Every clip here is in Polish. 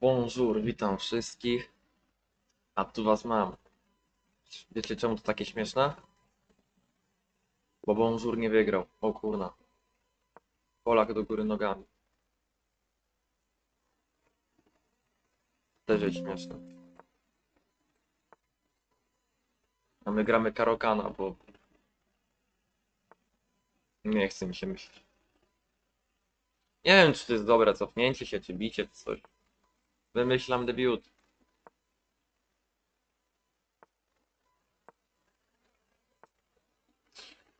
Bonjour, witam wszystkich. A tu was mam. Wiecie czemu to takie śmieszne? Bo Bonjour nie wygrał. O kurna. Polak do góry nogami. Też jest śmieszne. A my gramy Karokana, bo nie chce mi się myśleć. Nie wiem, czy to jest dobre cofnięcie się, czy bicie, czy coś. Wymyślam debiut.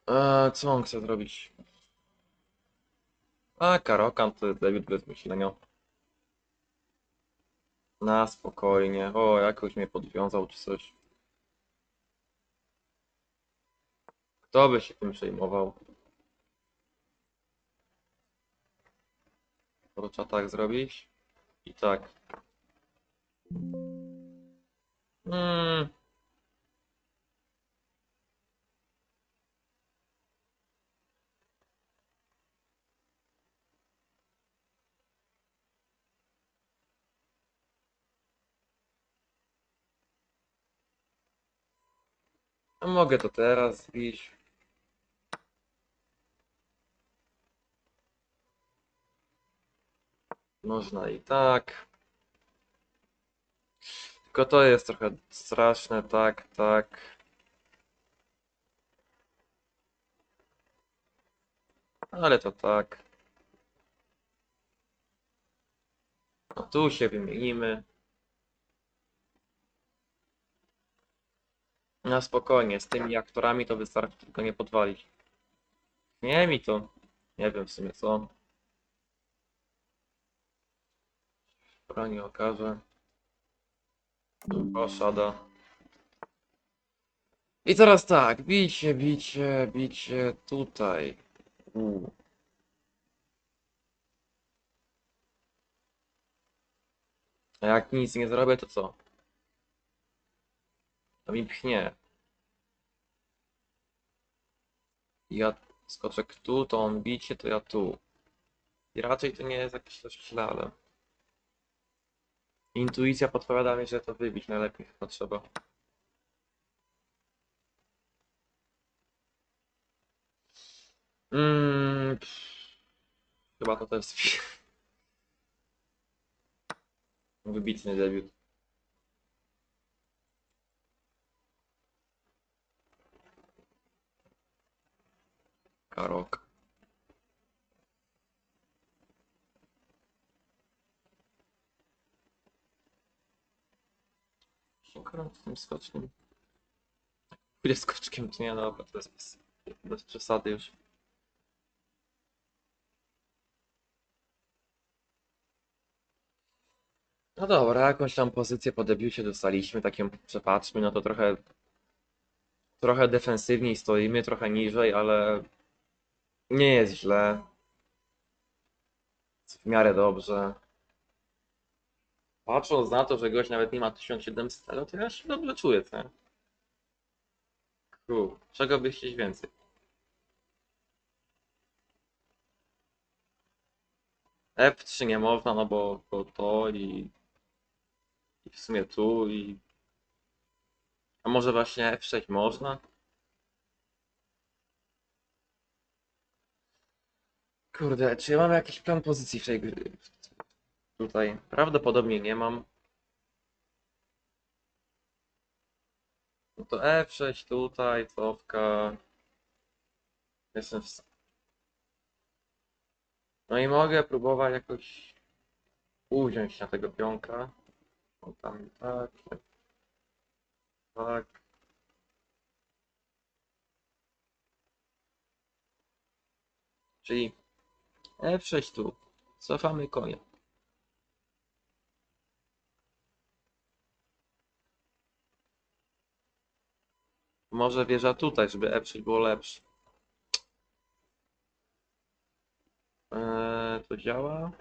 Eee, co on chce zrobić? A, Karokan to jest debiut bez myślenia. Na spokojnie. O, jakoś mnie podwiązał czy coś. Kto by się tym przejmował? Trzeba tak zrobić. I tak. Mm. A mogę to teraz zbić. Można i tak. Tylko to jest trochę straszne, tak, tak. Ale to tak. No tu się wymienimy. Na spokojnie, z tymi aktorami to wystarczy tylko nie podwalić. Nie mi to. Nie wiem w sumie co. Skoro nie okaże. Poszada. I teraz tak, bicie, bicie, bicie tutaj. U. A jak nic nie zrobię, to co? To mi pchnie. Ja skoczę tu, to on bicie, to ja tu. I raczej to nie jest jakieś coś źle, ale... Intuicja podpowiada mi, że to wybić najlepiej chyba trzeba. Mm, chyba to też wybitny debiut. Karok. Tym skoczkiem. Pójdę skoczkiem, to nie, dobra, to jest bez, bez przesady już. No dobra, jakąś tam pozycję po debiucie dostaliśmy, taką przepatrzmy, no to trochę trochę defensywniej stoimy, trochę niżej, ale nie jest źle. Jest w miarę dobrze. Patrząc na to, że gość nawet nie ma 1700 elo, to ja się dobrze czuję, co? Kur, czego by chcieć więcej? F3 nie można, no bo, bo to i, i w sumie tu i... A może właśnie F6 można? Kurde, czy ja mam jakiś plan pozycji w tej gry? Tutaj prawdopodobnie nie mam. No to F6 tutaj, cofka. Jestem w... No i mogę próbować jakoś uwziąć na tego pionka. O tam tak, tak. Czyli F6 tu. Cofamy konia. Może wieża tutaj, żeby F6 było lepsze. Eee, to działa?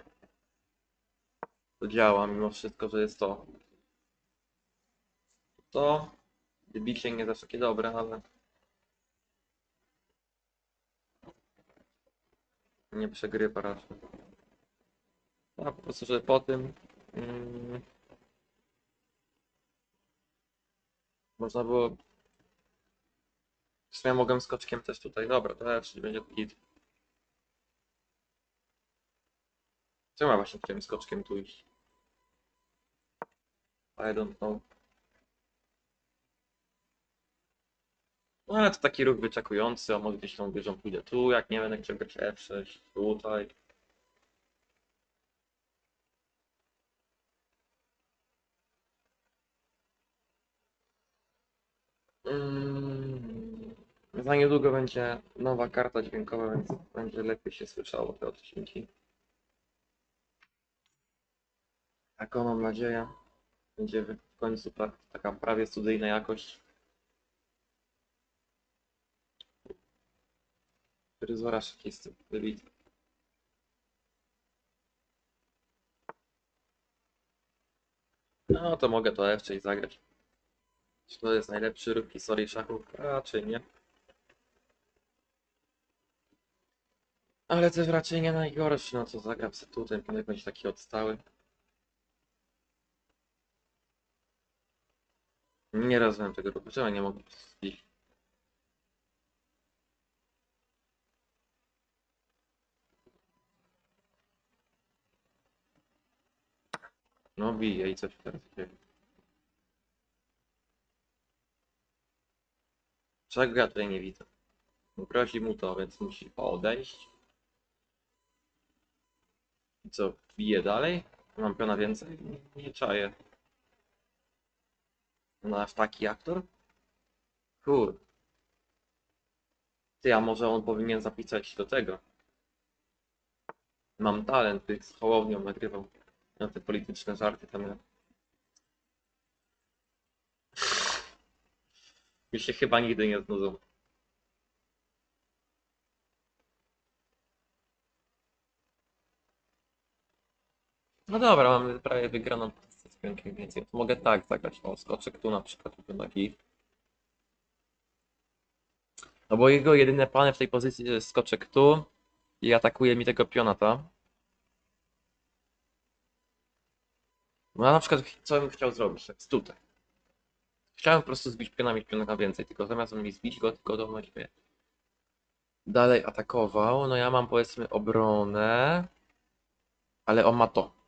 To działa, mimo wszystko, że jest to. To wybicie nie zawsze takie dobre, ale nie przegrywa raczej. A po prostu, że po tym Mm. Można było... W sumie mogłem skoczkiem też tutaj. Dobra, to czyli będzie git. Czemu ja właśnie chciałem skoczkiem tu iść? I don't know. No ale to taki ruch wyczekujący, a może gdzieś tą wieżą pójdę tu, jak nie będę chciał grać F6, tutaj. Mm, Za niedługo będzie nowa karta dźwiękowa, więc będzie lepiej się słyszało te odcinki. Taką mam nadzieję. Będzie w końcu tak, taka prawie studyjna jakość. Fryzura szakisty, wybity. No to mogę to F6 zagrać. Czy to jest najlepszy ruch w historii szachów? Raczej nie. Ale też raczej nie najgorszy, no co zagram sobie tu, ten pionek będzie taki odstały. Nie rozumiem tego ruchu, czemu nie mogę zbić? No bije i coś teraz dzieje. Czego ja tutaj nie widzę? Grozi mu to, więc musi odejść. I co, bije dalej? Mam piona więcej? Nie, czaję. No aż taki aktor? Kur. Ty, a może on powinien zapisać się do tego? Mam talent, tych z Hołownią nagrywał. Na te polityczne żarty tam. ja- Mi się chyba nigdy nie znudzą. No dobra, mamy prawie wygraną pozycję z pionkiem więcej. Mogę tak zagrać. O, skoczek tu na przykład. taki. No bo jego jedyne plany w tej pozycji to jest skoczek tu i atakuje mi tego piona tam. No na przykład co bym chciał zrobić? Tak, tutaj. Chciałem po prostu zbić piona, mieć piona więcej, tylko zamiast mi zbić go, tylko do mnie dalej atakował. No ja mam powiedzmy obronę, ale on ma to.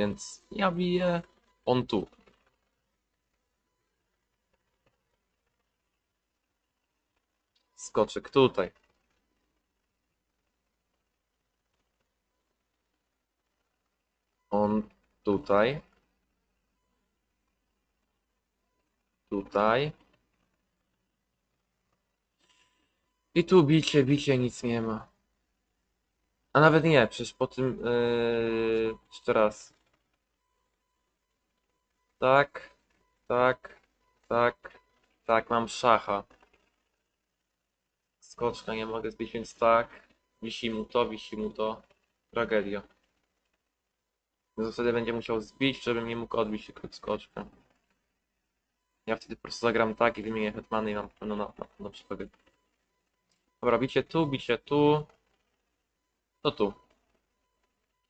Więc ja biję on tu. Skoczek tutaj. On tutaj. Tutaj. I tu bicie, bicie, nic nie ma. A nawet nie, przecież po tym. Yy, jeszcze raz. Tak, tak, tak, tak, mam szacha. Skoczka nie mogę zbić, więc tak. Wisi mu to, wisi mu to. Tragedia. Więc wtedy będzie musiał zbić, żebym nie mógł odbić tylko skoczkę. Ja wtedy po prostu zagram tak i wymienię hetmany i mam pewno na, na, na przewagę. Dobra, bicie tu, bicie tu. To tu.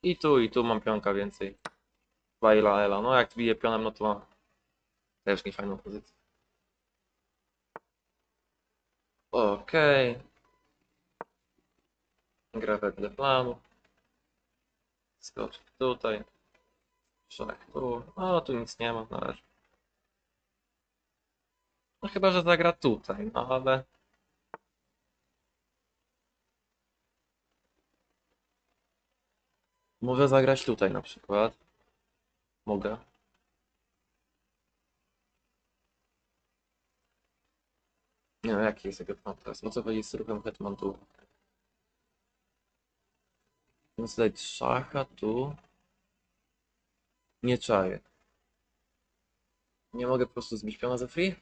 I tu, i tu mam pionka więcej. Baila Ela. No jak bije pionem, no to też nie fajną pozycję. Okej. Gra wedle planu. Skocz tutaj. Szach tu. O, tu nic nie ma na razie. No chyba, że zagra tutaj, no ale... Mogę zagrać tutaj na przykład. Mogę. Nie no, jaki jest hetman teraz? O co chodzi z ruchem hetman tu? Więc dać szacha tu. Nie czaję. Nie mogę po prostu zbić piona za free?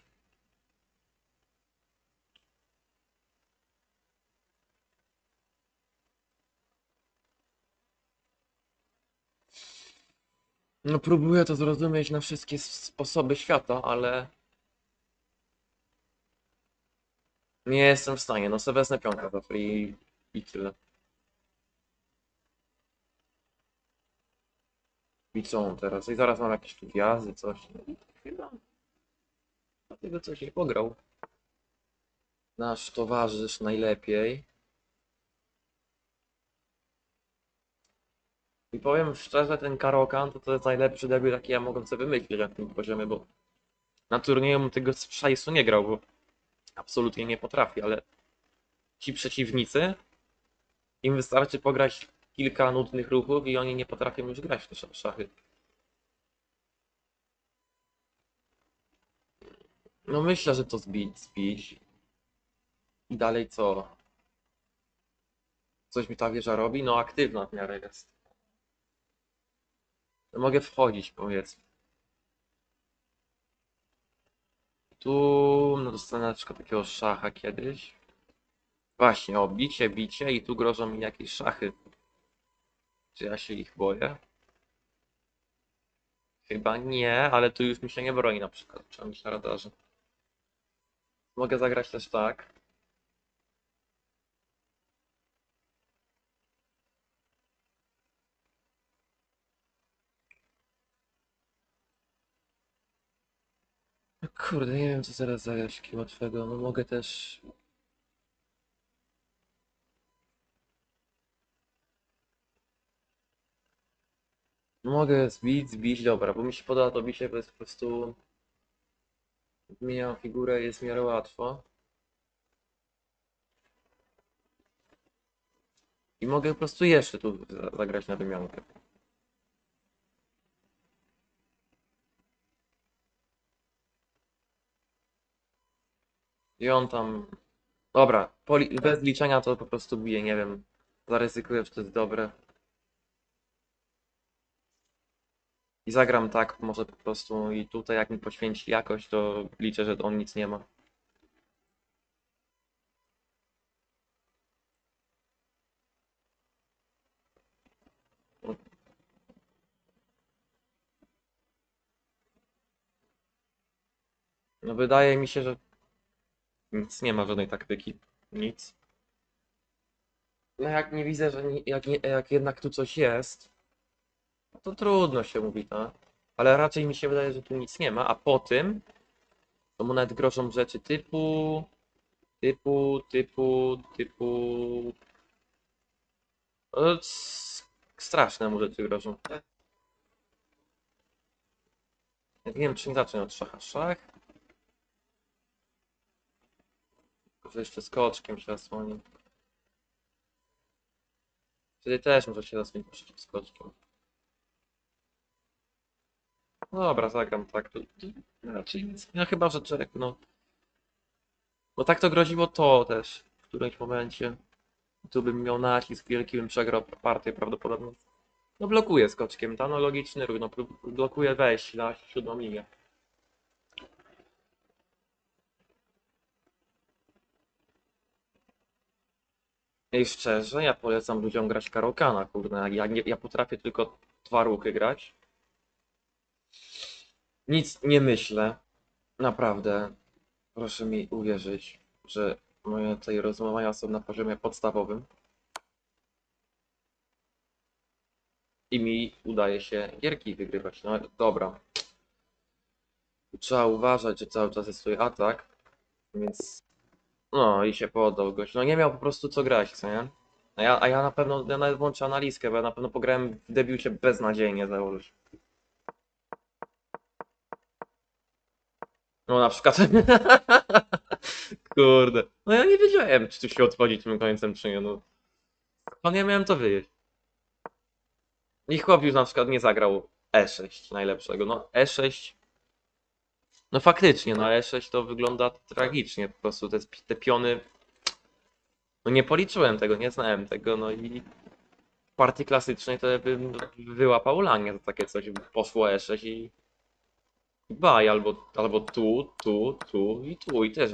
No próbuję to zrozumieć na wszystkie sposoby świata, ale... Nie jestem w stanie, no sobie wezmę pionka za free i tyle. I co on teraz? I zaraz mam jakieś gwiazdy, coś. No i chyba dlatego coś nie pograł. Nasz towarzysz najlepiej. I powiem szczerze, ten Karokan to, to jest najlepszy debiut, jaki ja mogłem sobie wymyślić na tym poziomie, bo na turnieju tego szajsu nie grał, bo absolutnie nie potrafi, ale ci przeciwnicy, im wystarczy pograć kilka nudnych ruchów i oni nie potrafią już grać w te sz- szachy. No myślę, że to zbić, zbić. I dalej co? Coś mi ta wieża robi? No aktywna w miarę jest. Mogę wchodzić powiedzmy. Tu no dostanę na przykład takiego szacha kiedyś. Właśnie, o bicie, bicie i tu grożą mi jakieś szachy. Czy ja się ich boję? Chyba nie, ale tu już mi się nie broni na przykład. Trzeba mieć na radarze. Mogę zagrać też tak. Kurde, nie wiem co teraz zagrać łatwego. No mogę też... Mogę zbić, zbić, dobra, bo mi się podoba to bicie, bo jest po prostu... Zmieniam figurę, jest w miarę łatwo. I mogę po prostu jeszcze tu za- zagrać na wymiankę. I on tam... Dobra, poli- bez liczenia to po prostu bije, nie wiem. Zaryzykuję, czy to jest dobre. I zagram tak, może po prostu i tutaj jak mi poświęci jakoś, to liczę, że on nic nie ma. No wydaje mi się, że nic nie ma żadnej taktyki. Nic. No jak nie widzę, że jak, nie, jak jednak tu coś jest, no to trudno się mówi, tak? Ale raczej mi się wydaje, że tu nic nie ma, a po tym to mu nawet grożą rzeczy typu, typu, typu, typu... No, straszne mu rzeczy grożą. Ja nie wiem, czy nie zacznę od szacha szach. Tylko, że jeszcze skoczkiem się zasłoni. Wtedy też może się zasłonić skoczkiem. No dobra, zagram tak. Raczej nic. No chyba, że Czerek, no. Bo tak to groziło to też w którymś momencie. Tu bym miał nacisk wielki, bym przegrał partię prawdopodobnie. No blokuje skoczkiem, ta no logiczny ruch, no blokuje wejść na siódmą linię. I szczerze, ja polecam ludziom grać Karokana, kurde. Ja, nie, ja potrafię tylko dwa ruchy grać. Nic nie myślę. Naprawdę. Proszę mi uwierzyć, że moje tutaj rozumowania są na poziomie podstawowym. I mi udaje się gierki wygrywać. No dobra. Trzeba uważać, że cały czas jest swój atak. Więc. No i się podał gość. No nie miał po prostu co grać, co nie? A ja, a ja na pewno, ja nawet włączę analizkę, bo ja na pewno pograłem w debiucie beznadziejnie założyć. No na przykład. Kurde. No ja nie wiedziałem, czy tu się odchodzi tym końcem, czy nie. No. Skąd ja miałem to wiedzieć? I chłop już na przykład nie zagrał E6 najlepszego. No E6. No faktycznie, no E6 to wygląda tragicznie. Po prostu te, te piony. No nie policzyłem tego, nie znałem tego, no i w partii klasycznej to bym wyłapał lanie za takie coś. Poszło E6 i Baj, albo, albo tu, tu, tu i tu i też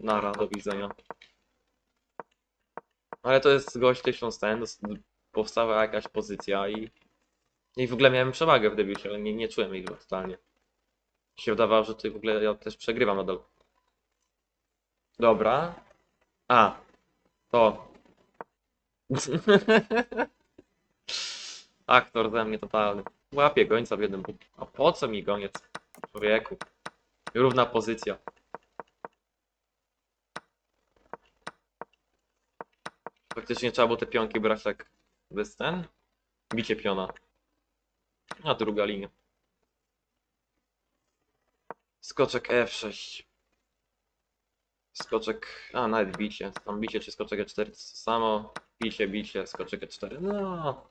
nara do widzenia. Ale to jest gość tysiąc ten, dos- powstała jakaś pozycja i, i w ogóle miałem przewagę w debiucie, ale nie, nie czułem jej totalnie. Się wydawało, że ty w ogóle ja też przegrywam nadal. Dobra. A, to. Aktor ze mnie totalny. Łapię gońca w jednym. A po co mi goniec? Człowieku. Równa pozycja. Faktycznie trzeba było te pionki brać tak bez. Bicie piona. A druga linia. Skoczek F6. Skoczek. A, nawet bicie. Tam bicie czy skoczek E4 to to samo. Bicie, bicie, skoczek E4. No.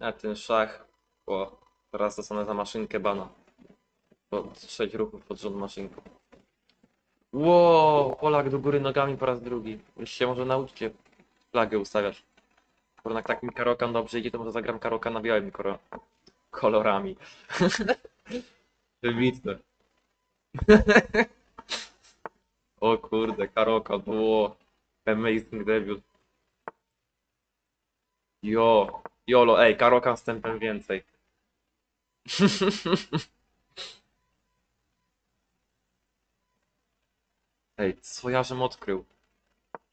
A ten szach. O, teraz dostanę za maszynkę bana. Po 6 ruchów pod rząd maszynką. Ło, Polak do góry nogami po raz drugi. Już się może nauczycie flagę ustawiać. Bo jednak tak mi karokan dobrze idzie, to może zagram karokan na białym koro- kolorami. Wybitne. O kurde, karokan, było amazing debiut. Jo, jolo, ej, karokan z tempem więcej. Ej, co ja żem odkrył?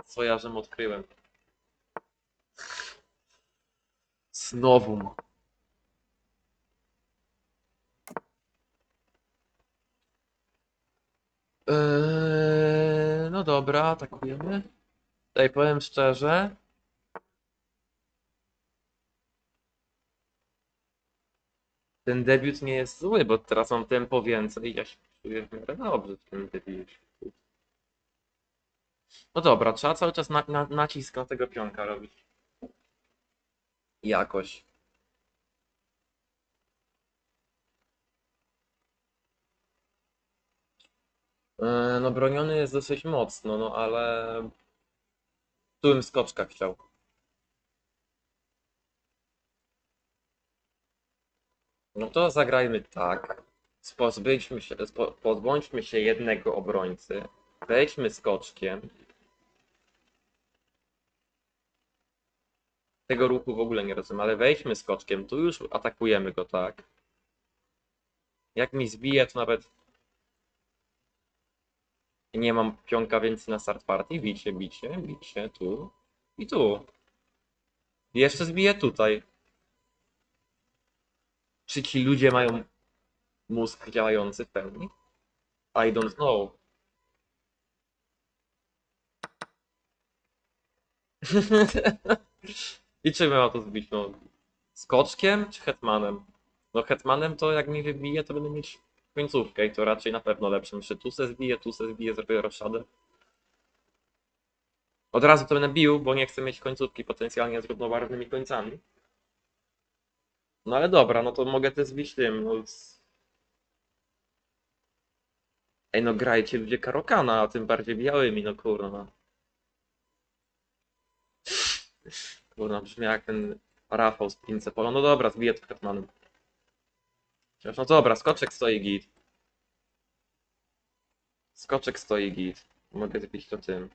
Co ja żem odkryłem? Znowu. Eee, no dobra, atakujemy. Tutaj powiem szczerze. Ten debiut nie jest zły, bo teraz mam tempo więcej i ja się czuję w miarę dobrze w tym debiucie. No dobra, trzeba cały czas na, na, nacisk na tego pionka robić. Jakoś. No broniony jest dosyć mocno, no ale... Tu bym skoczka chciał. No to zagrajmy tak. Pozbyćmy się, pozbądźmy się jednego obrońcy. Wejdźmy skoczkiem. Tego ruchu w ogóle nie rozumiem, ale wejdźmy skoczkiem. Tu już atakujemy go, tak. Jak mi zbije, to nawet nie mam pionka więcej na start partii. Bicie, bicie, bicie, tu i tu. Jeszcze zbiję tutaj. Czy ci ludzie mają mózg działający w pełni? I don't know. I czym ma to zbić? No, skoczkiem czy hetmanem? No hetmanem to jak mi wybije, to będę mieć końcówkę i to raczej na pewno lepsze. Myślę, tu se zbiję, tu se zbiję, zrobię roszadę. Od razu to będę bił, bo nie chcę mieć końcówki potencjalnie z równowarnymi końcami. No ale dobra, no to mogę też zbić tym. No, Ej, no grajcie ludzie Karokana, a tym bardziej białymi, no kurwa. Kurwa, brzmi jak ten Rafał z Prince Polo. No dobra, zbiję to Hetmanem. Chociaż no dobra, skoczek stoi git. Skoczek stoi git. Mogę zbić to tym.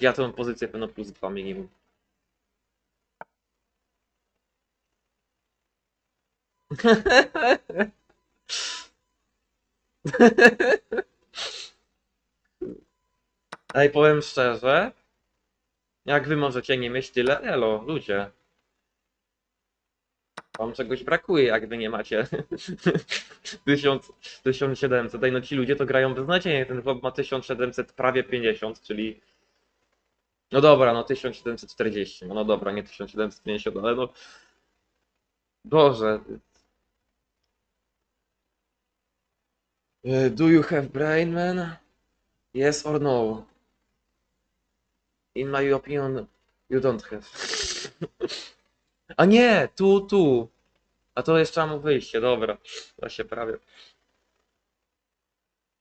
Ja tę pozycję pewno plus 2 minimum. Ej, powiem szczerze, jak wy możecie nie mieć tyle elo, ludzie. Wam czegoś brakuje, jak wy nie macie 1000, 1700. Ej, no ci ludzie to grają beznadziejnie. Ten chłop ma 1700, prawie 50, czyli... No dobra, no 1740. No, no dobra, nie 1750, ale no... Boże. Uh, Do you have brain, man? Yes or no? In my opinion, you don't have. A nie, tu, tu. A to jeszcze mam wyjście, dobra. To się prawie.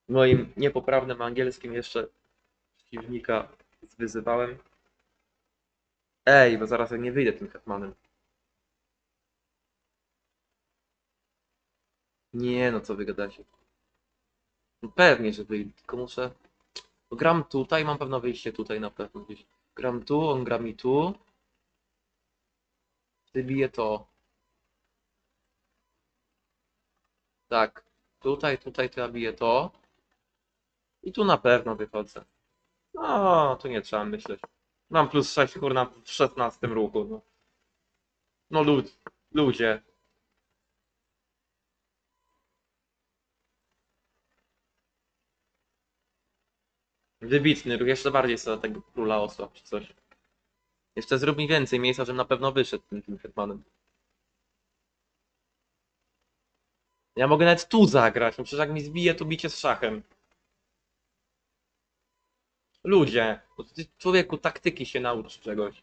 Moim niepoprawnym angielskim jeszcze przeciwnika zwyzywałem. Ej, bo zaraz nie wyjdę tym hetmanem. Nie, no co wy gadacie. No pewnie, że wyjdę, tylko muszę... Gram tutaj, mam pewno wyjście tutaj na pewno gdzieś. Gram tu, on gra mi tu. Wybiję to. Tak. Tutaj, tutaj to ja biję to. I tu na pewno wychodzę. No, tu nie trzeba myśleć. Mam plus 6 kurna w 16 ruchu. No. No lud, ludzie. Wybitny ruch, jeszcze bardziej sobie tego króla osłab czy coś. Jeszcze zrób mi więcej miejsca, żebym na pewno wyszedł tym, tym hetmanem. Ja mogę nawet tu zagrać, no przecież jak mi zbije, to bicie z szachem. Ludzie, człowieku taktyki się naucz czegoś.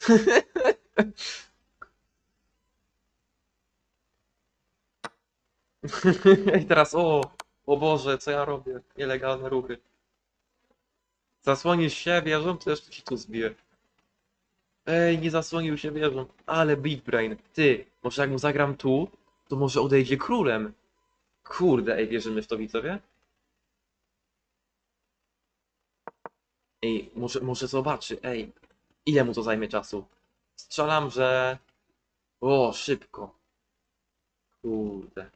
I teraz o, o Boże, co ja robię? Nielegalne ruchy. Zasłonisz się wieżą, to jeszcze ci tu zbiję. Ej, nie zasłonił się wieżą. Ale big brain. Ty, może jak mu zagram tu, to może odejdzie królem. Kurde, ej, wierzymy w to widzowie? Ej, może, może zobaczy, ej. Ile mu to zajmie czasu? Strzelam, że... O, szybko. Kurde.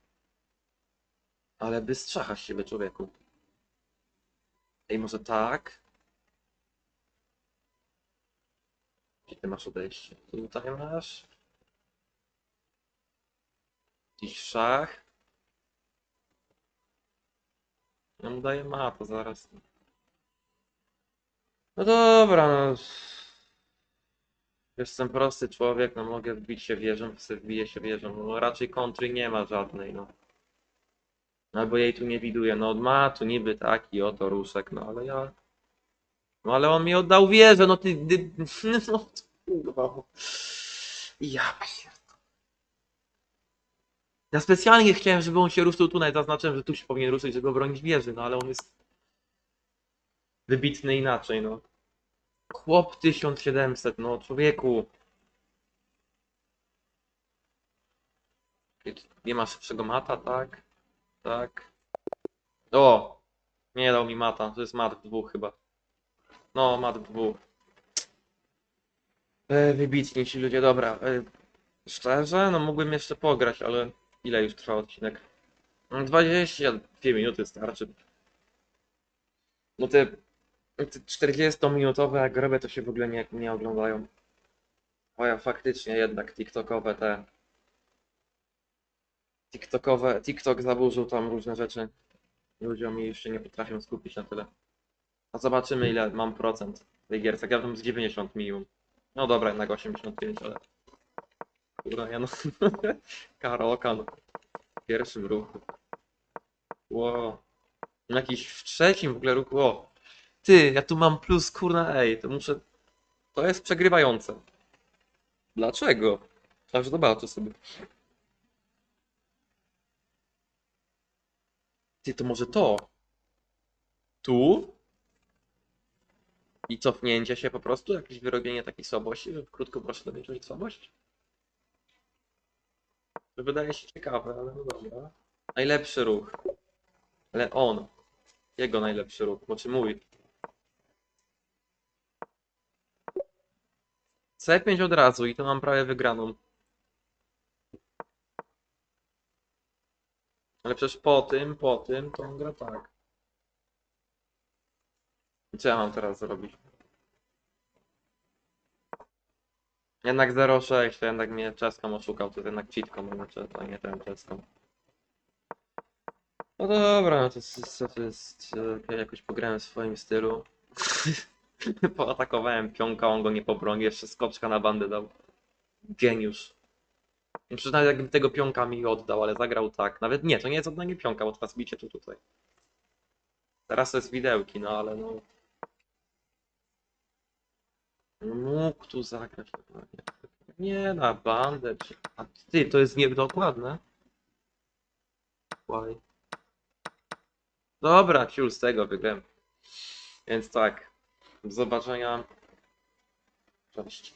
Ale by strzacha z siebie, człowieku. Ej, może tak? Gdzie ty masz odejście? Tutaj masz. Jakiś szach. Ja mu daję mapę zaraz. No dobra, no. Jestem prosty człowiek, no mogę wbić się wieżą, wbiję się wieżą. No raczej kontry nie ma żadnej, no. Albo jej tu nie widuję. No ma tu niby taki oto ruszek, no ale ja... No ale on mi oddał wieżę, no ty... ty no kurwa. Ja pierdolę. Ja specjalnie chciałem, żeby on się ruszył tu, zaznaczyłem, że tu się powinien ruszyć, żeby obronić wieży, no ale on jest... Wybitny inaczej, no. Chłop 1700, no człowieku. Nie ma szybszego mata, tak? Tak. O! Nie dał mi mata. To jest mat dwóch chyba. No, mat dwóch. E, wybitni ci ludzie, dobra. E, szczerze, no mógłbym jeszcze pograć, ale ile już trwa odcinek? No, 22 minuty starczy. No te, te 40-minutowe, jak robię, to się w ogóle nie, nie oglądają. O ja faktycznie jednak TikTokowe te TikTokowe, TikTok zaburzył tam różne rzeczy. Ludziom jeszcze nie potrafią skupić na tyle. A zobaczymy ile mam procent w tej gierce. Ja bym z 90 minimum. No dobra, jednak 85, ale... Kurwa, ja no... Karolka, no. W pierwszym ruchu. Wow. Jakiś w trzecim w ogóle ruchu, o. Ty, ja tu mam plus, kurna, ej, to muszę... To jest przegrywające. Dlaczego? Aż zobaczę sobie. Ty, to może to? Tu? I cofnięcie się po prostu? Jakieś wyrobienie takiej słabości? że Krótko proszę dowiedzieć słabość? Wydaje się ciekawe, ale no dobra. Najlepszy ruch. Ale on. Jego najlepszy ruch. Znaczy mój. C5 od razu i to mam prawie wygraną. Ale przecież po tym, po tym, to on gra tak. Co ja mam teraz zrobić? Jednak 0,6, to jednak mnie czeską oszukał, to jednak cheatką, cze- a nie ten czeską. No dobra, no to jest, to jest e, jakoś pograłem w swoim stylu. Poatakowałem pionka, on go nie pobronił, jeszcze skoczka na bandę dał. Geniusz. Przecież nawet jakby tego pionka mi oddał, ale zagrał tak. Nawet nie, to nie jest oddanie pionka, bo teraz bicie tu tutaj. Teraz to jest widełki, no ale no. Mógł tu zagrać. Nie, nie na bandę. Czy... A ty, to jest niedokładne. Why? Dobra, ciul z tego wygrałem. Więc tak. Do zobaczenia. Cześć.